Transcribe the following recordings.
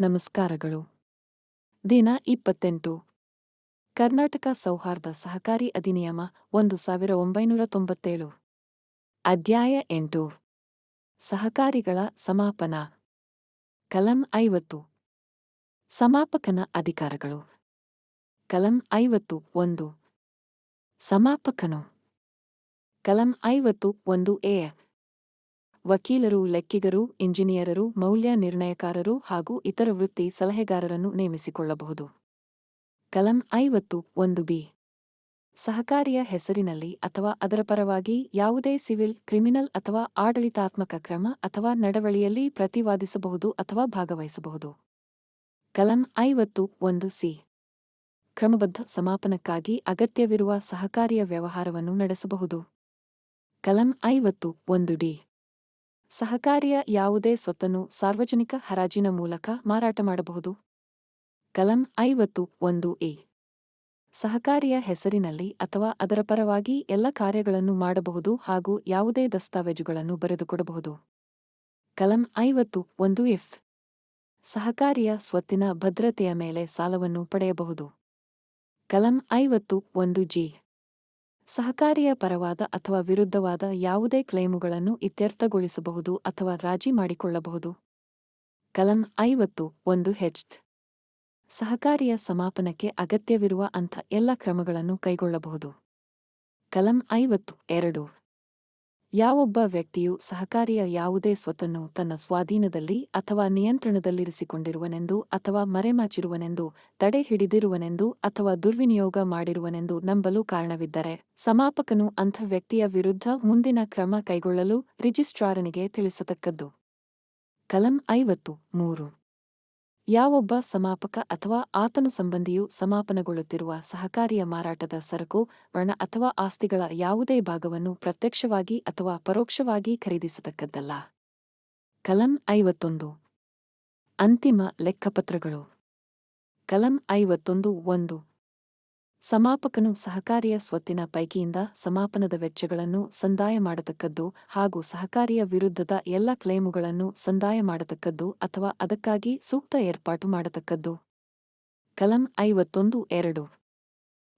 ನಮಸ್ಕಾರಗಳು. ದಿನ ಇಪ್ಪತ್ತೆಂಟು. ಕರ್ನಾಟಕ ಸೌಹಾರ್ದ ಸಹಕಾರಿ ಅಧಿನಿಯಮ ಒಂದು ಸಾವಿರ ಒಂಬೈನೂರ ತೊಂಬತ್ತೇಳು. ಅಧ್ಯಾಯ ಎಂಟು. ಸಹಕಾರಿಗಳ ಸಮಾಪನ. ಕಲಂ ಐವತ್ತು. ಸಮಾಪಕನ ಅಧಿಕಾರಗಳು. ಕಲಂ ಐವತ್ತು ಒಂದು. ಸಮಾಪಕನು. ಕಲಂ ಐವತ್ತು ಒಂದು ಎ. ವಕೀಲರು, ಲೆಕ್ಕಿಗರು, ಇಂಜಿನಿಯರರು, ಮೌಲ್ಯ ನಿರ್ಣಯಕಾರರು ಹಾಗೂ ಇತರ ವೃತ್ತಿ ಸಲಹೆಗಾರರನ್ನು ನೇಮಿಸಿಕೊಳ್ಳಬಹುದು. ಕಲಂ ಐವತ್ತು ಒಂದು ಬಿ. ಸಹಕಾರಿಯ ಹೆಸರಿನಲ್ಲಿ ಅಥವಾ ಅದರ ಪರವಾಗಿ ಯಾವುದೇ ಸಿವಿಲ್, ಕ್ರಿಮಿನಲ್ ಅಥವಾ ಆಡಳಿತಾತ್ಮಕ ಕ್ರಮ ಅಥವಾ ನಡವಳಿಯಲ್ಲಿ ಪ್ರತಿವಾದಿಸಬಹುದು ಅಥವಾ ಭಾಗವಹಿಸಬಹುದು. ಕಲಂ ಐವತ್ತು ಒಂದು ಸಿ. ಕ್ರಮಬದ್ಧ ಸಮಾಪನಕ್ಕಾಗಿ ಅಗತ್ಯವಿರುವ ಸಹಕಾರಿಯ ವ್ಯವಹಾರವನ್ನು ನಡೆಸಬಹುದು. ಕಲಂ ಐವತ್ತು ಒಂದು ಡಿ. ಸಹಕಾರಿಯ ಯಾವುದೇ ಸ್ವತ್ತನ್ನು ಸಾರ್ವಜನಿಕ ಹರಾಜಿನ ಮೂಲಕ ಮಾರಾಟ ಮಾಡಬಹುದು. ಕಲಂ ಐವತ್ತು ಒಂದು ಎ. ಸಹಕಾರಿಯ ಹೆಸರಿನಲ್ಲಿ ಅಥವಾ ಅದರ ಪರವಾಗಿ ಎಲ್ಲ ಕಾರ್ಯಗಳನ್ನು ಮಾಡಬಹುದು ಹಾಗೂ ಯಾವುದೇ ದಸ್ತಾವೇಜುಗಳನ್ನು ಬರೆದುಕೊಡಬಹುದು. ಕಲಂ ಐವತ್ತು ಒಂದು ಎಫ್. ಸಹಕಾರಿಯ ಸ್ವತ್ತಿನ ಭದ್ರತೆಯ ಮೇಲೆ ಸಾಲವನ್ನು ಪಡೆಯಬಹುದು. ಕಲಂ ಐವತ್ತು ಒಂದು ಜಿ. ಸಹಕಾರಿಯ ಪರವಾದ ಅಥವಾ ವಿರುದ್ಧವಾದ ಯಾವುದೇ ಕ್ಲೇಮುಗಳನ್ನು ಇತ್ಯರ್ಥಗೊಳಿಸಬಹುದು ಅಥವಾ ರಾಜಿ ಮಾಡಿಕೊಳ್ಳಬಹುದು. ಕಲಂ ಐವತ್ತು ಒಂದು ಹೆಚ್ ಸಹಕಾರಿಯ ಸಮಾಪನಕ್ಕೆ ಅಗತ್ಯವಿರುವ ಅಂಥ ಎಲ್ಲ ಕ್ರಮಗಳನ್ನು ಕೈಗೊಳ್ಳಬಹುದು. ಕಲಂ ಐವತ್ತು ಎರಡು. ಯಾವೊಬ್ಬ ವ್ಯಕ್ತಿಯು ಸಹಕಾರಿಯ ಯಾವುದೇ ಸ್ವತ್ತನ್ನು ತನ್ನ ಸ್ವಾಧೀನದಲ್ಲಿ ಅಥವಾ ನಿಯಂತ್ರಣದಲ್ಲಿರಿಸಿಕೊಂಡಿರುವನೆಂದು ಅಥವಾ ಮರೆಮಾಚಿರುವನೆಂದು, ತಡೆ ಹಿಡಿದಿರುವನೆಂದು ಅಥವಾ ದುರ್ವಿನಿಯೋಗ ಮಾಡಿರುವನೆಂದು ನಂಬಲು ಕಾರಣವಿದ್ದರೆ, ಸಮಾಪಕನು ಅಂಥ ವ್ಯಕ್ತಿಯ ವಿರುದ್ಧ ಮುಂದಿನ ಕ್ರಮ ಕೈಗೊಳ್ಳಲು ರಿಜಿಸ್ಟ್ರಾರನಿಗೆ ತಿಳಿಸತಕ್ಕದ್ದು. ಕಲಂ ಐವತ್ತು, ಮೂರು. ಯಾವೊಬ್ಬ ಸಮಾಪಕ ಅಥವಾ ಆತನ ಸಂಬಂಧಿಯು ಸಮಾಪನಗೊಳ್ಳುತ್ತಿರುವ ಸಹಕಾರಿಯ ಮಾರಾಟದ ಸರಕು, ವರ್ಣ ಅಥವಾ ಆಸ್ತಿಗಳ ಯಾವುದೇ ಭಾಗವನ್ನು ಪ್ರತ್ಯಕ್ಷವಾಗಿ ಅಥವಾ ಪರೋಕ್ಷವಾಗಿ ಖರೀದಿಸತಕ್ಕದ್ದಲ್ಲ. ಕಲಂ ಐವತ್ತೊಂದು. ಅಂತಿಮ ಲೆಕ್ಕಪತ್ರಗಳು. ಕಲಂ ಐವತ್ತೊಂದು ಒಂದು. ಸಮಾಪಕನು ಸಹಕಾರಿಯ ಸ್ವತ್ತಿನ ಪೈಕಿಯಿಂದ ಸಮಾಪನದ ವೆಚ್ಚಗಳನ್ನು ಸಂದಾಯ ಮಾಡತಕ್ಕದ್ದು ಹಾಗೂ ಸಹಕಾರಿಯ ವಿರುದ್ಧದ ಎಲ್ಲ ಕ್ಲೇಮುಗಳನ್ನು ಸಂದಾಯ ಮಾಡತಕ್ಕದ್ದು ಅಥವಾ ಅದಕ್ಕಾಗಿ ಸೂಕ್ತ ಏರ್ಪಾಟು ಮಾಡತಕ್ಕದ್ದು. ಕಲಂ ಐವತ್ತೊಂದು ಎರಡು.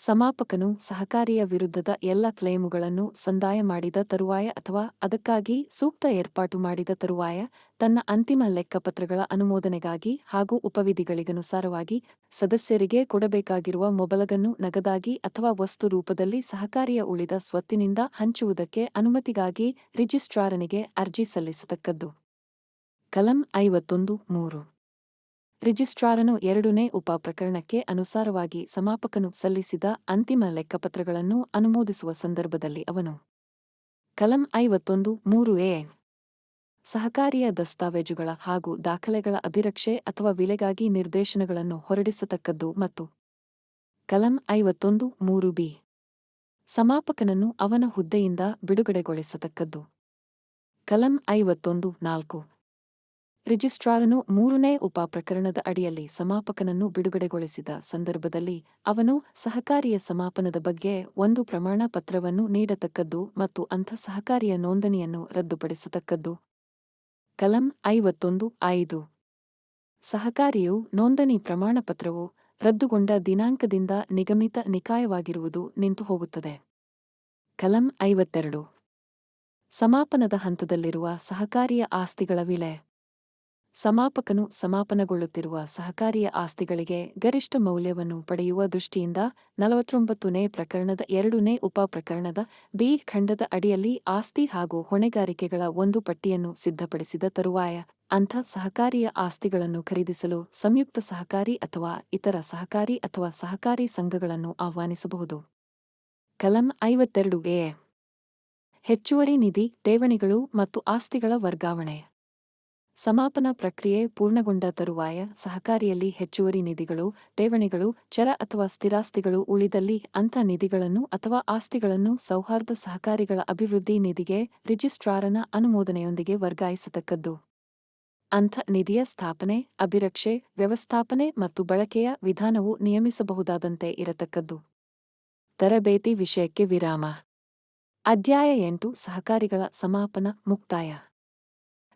ಸಮಾಪಕನು ಸಹಕಾರಿಯ ವಿರುದ್ಧದ ಎಲ್ಲ ಕ್ಲೇಮುಗಳನ್ನು ಸಂದಾಯ ಮಾಡಿದ ತರುವಾಯ ಅಥವಾ ಅದಕ್ಕಾಗಿ ಸೂಕ್ತ ಏರ್ಪಾಟು ಮಾಡಿದ ತರುವಾಯ ತನ್ನ ಅಂತಿಮ ಲೆಕ್ಕಪತ್ರಗಳ ಅನುಮೋದನೆಗಾಗಿ ಹಾಗೂ ಉಪವಿಧಿಗಳಿಗನುಸಾರವಾಗಿ ಸದಸ್ಯರಿಗೆ ಕೊಡಬೇಕಾಗಿರುವ ಮೊಬಲಗನ್ನು ನಗದಾಗಿ ಅಥವಾ ವಸ್ತು ರೂಪದಲ್ಲಿ ಸಹಕಾರಿಯ ಉಳಿದ ಸ್ವತ್ತಿನಿಂದ ಹಂಚುವುದಕ್ಕೆ ಅನುಮತಿಗಾಗಿ ರಿಜಿಸ್ಟ್ರಾರನಿಗೆ ಅರ್ಜಿ ಸಲ್ಲಿಸತಕ್ಕದ್ದು. ಕಲಂ ಐವತ್ತೊಂದು ಮೂರು. ರಿಜಿಸ್ಟ್ರಾರನು ಎರಡನೇ ಉಪ ಪ್ರಕರಣಕ್ಕೆ ಅನುಸಾರವಾಗಿ ಸಮಾಪಕನು ಸಲ್ಲಿಸಿದ ಅಂತಿಮ ಲೆಕ್ಕಪತ್ರಗಳನ್ನು ಅನುಮೋದಿಸುವ ಸಂದರ್ಭದಲ್ಲಿ ಅವನು ಕಲಂ ಐವತ್ತೊಂದು, ಮೂರು ಎ. ಸಹಕಾರಿಯ ದಸ್ತಾವೇಜುಗಳ ಹಾಗೂ ದಾಖಲೆಗಳ ಅಭಿರಕ್ಷೆ ಅಥವಾ ವಿಲೆಗಾಗಿ ನಿರ್ದೇಶನಗಳನ್ನು ಹೊರಡಿಸತಕ್ಕದ್ದು ಮತ್ತು ಕಲಂ ಐವತ್ತೊಂದು, ಮೂರು ಬಿ. ಸಮಾಪಕನನ್ನು ಅವನ ಹುದ್ದೆಯಿಂದ ಬಿಡುಗಡೆಗೊಳಿಸತಕ್ಕದ್ದು ಕಲಂ ಐವತ್ತೊಂದು, ನಾಲ್ಕು. ರಿಜಿಸ್ಟ್ರಾರನು ಮೂರನೇ ಉಪ ಪ್ರಕರಣದ ಅಡಿಯಲ್ಲಿ ಸಮಾಪಕನನ್ನು ಬಿಡುಗಡೆಗೊಳಿಸಿದ ಸಂದರ್ಭದಲ್ಲಿ ಅವನು ಸಹಕಾರಿಯ ಸಮಾಪನದ ಬಗ್ಗೆ ಒಂದು ಪ್ರಮಾಣ ಪತ್ರವನ್ನು ನೀಡತಕ್ಕದ್ದು ಮತ್ತು ಅಂಥ ಸಹಕಾರಿಯ ನೋಂದಣಿಯನ್ನು ರದ್ದುಪಡಿಸತಕ್ಕದ್ದು. ಕಲಂ ಐವತ್ತೊಂದು ಐದು. ಸಹಕಾರಿಯು ನೋಂದಣಿ ಪ್ರಮಾಣಪತ್ರವು ರದ್ದುಗೊಂಡ ದಿನಾಂಕದಿಂದ ನಿಗಮಿತ ನಿಕಾಯವಾಗಿರುವುದು ನಿಂತು ಹೋಗುತ್ತದೆ. ಕಲಂ ಐವತ್ತೆರಡು. ಸಮಾಪನದ ಹಂತದಲ್ಲಿರುವ ಸಹಕಾರಿಯ ಆಸ್ತಿಗಳ ವಿಲೆ. ಸಮಾಪಕನು ಸಮಾಪನಗೊಳ್ಳುತ್ತಿರುವ ಸಹಕಾರಿಯ ಆಸ್ತಿಗಳಿಗೆ ಗರಿಷ್ಠ ಮೌಲ್ಯವನ್ನು ಪಡೆಯುವ ದೃಷ್ಟಿಯಿಂದ ನಲವತ್ತೊಂಬತ್ತನೇ ಪ್ರಕರಣದ ಎರಡನೇ ಉಪ ಪ್ರಕರಣದ ಬಿ ಖಂಡದ ಅಡಿಯಲ್ಲಿ ಆಸ್ತಿ ಹಾಗೂ ಹೊಣೆಗಾರಿಕೆಗಳ ಒಂದು ಪಟ್ಟಿಯನ್ನು ಸಿದ್ಧಪಡಿಸಿದ ತರುವಾಯ ಅಂಥ ಸಹಕಾರಿಯ ಆಸ್ತಿಗಳನ್ನು ಖರೀದಿಸಲು ಸಂಯುಕ್ತ ಸಹಕಾರಿ ಅಥವಾ ಇತರ ಸಹಕಾರಿ ಅಥವಾ ಸಹಕಾರಿ ಸಂಘಗಳನ್ನು ಆಹ್ವಾನಿಸಬಹುದು. ಕಲಂ ಐವತ್ತೆರಡು ಎ. ಹೆಚ್ಚುವರಿ ನಿಧಿ, ಠೇವಣಿಗಳು ಮತ್ತು ಆಸ್ತಿಗಳ ವರ್ಗಾವಣೆ. ಸಮಾಪನ ಪ್ರಕ್ರಿಯೆ ಪೂರ್ಣಗೊಂಡ ತರುವಾಯ ಸಹಕಾರಿಯಲ್ಲಿ ಹೆಚ್ಚುವರಿ ನಿಧಿಗಳು, ಠೇವಣಿಗಳು ಚರ ಅಥವಾ ಸ್ಥಿರಾಸ್ತಿಗಳು ಉಳಿದಲ್ಲಿ ಅಂಥ ನಿಧಿಗಳನ್ನು ಅಥವಾ ಆಸ್ತಿಗಳನ್ನು ಸೌಹಾರ್ದ ಸಹಕಾರಿಗಳ ಅಭಿವೃದ್ಧಿ ನಿಧಿಗೆ ರಿಜಿಸ್ಟ್ರಾರನ ಅನುಮೋದನೆಯೊಂದಿಗೆ ವರ್ಗಾಯಿಸತಕ್ಕದ್ದು. ಅಂಥ ನಿಧಿಯ ಸ್ಥಾಪನೆ, ಅಭಿರಕ್ಷೆ, ವ್ಯವಸ್ಥಾಪನೆ ಮತ್ತು ಬಳಕೆಯ ವಿಧಾನವು ನಿಯಮಿಸಬಹುದಾದಂತೆ ಇರತಕ್ಕದ್ದು. ತರಬೇತಿ ವಿಷಯಕ್ಕೆ ವಿರಾಮ. ಅಧ್ಯಾಯ ಎಂಟು, ಸಹಕಾರಿಗಳ ಸಮಾಪನ ಮುಕ್ತಾಯ.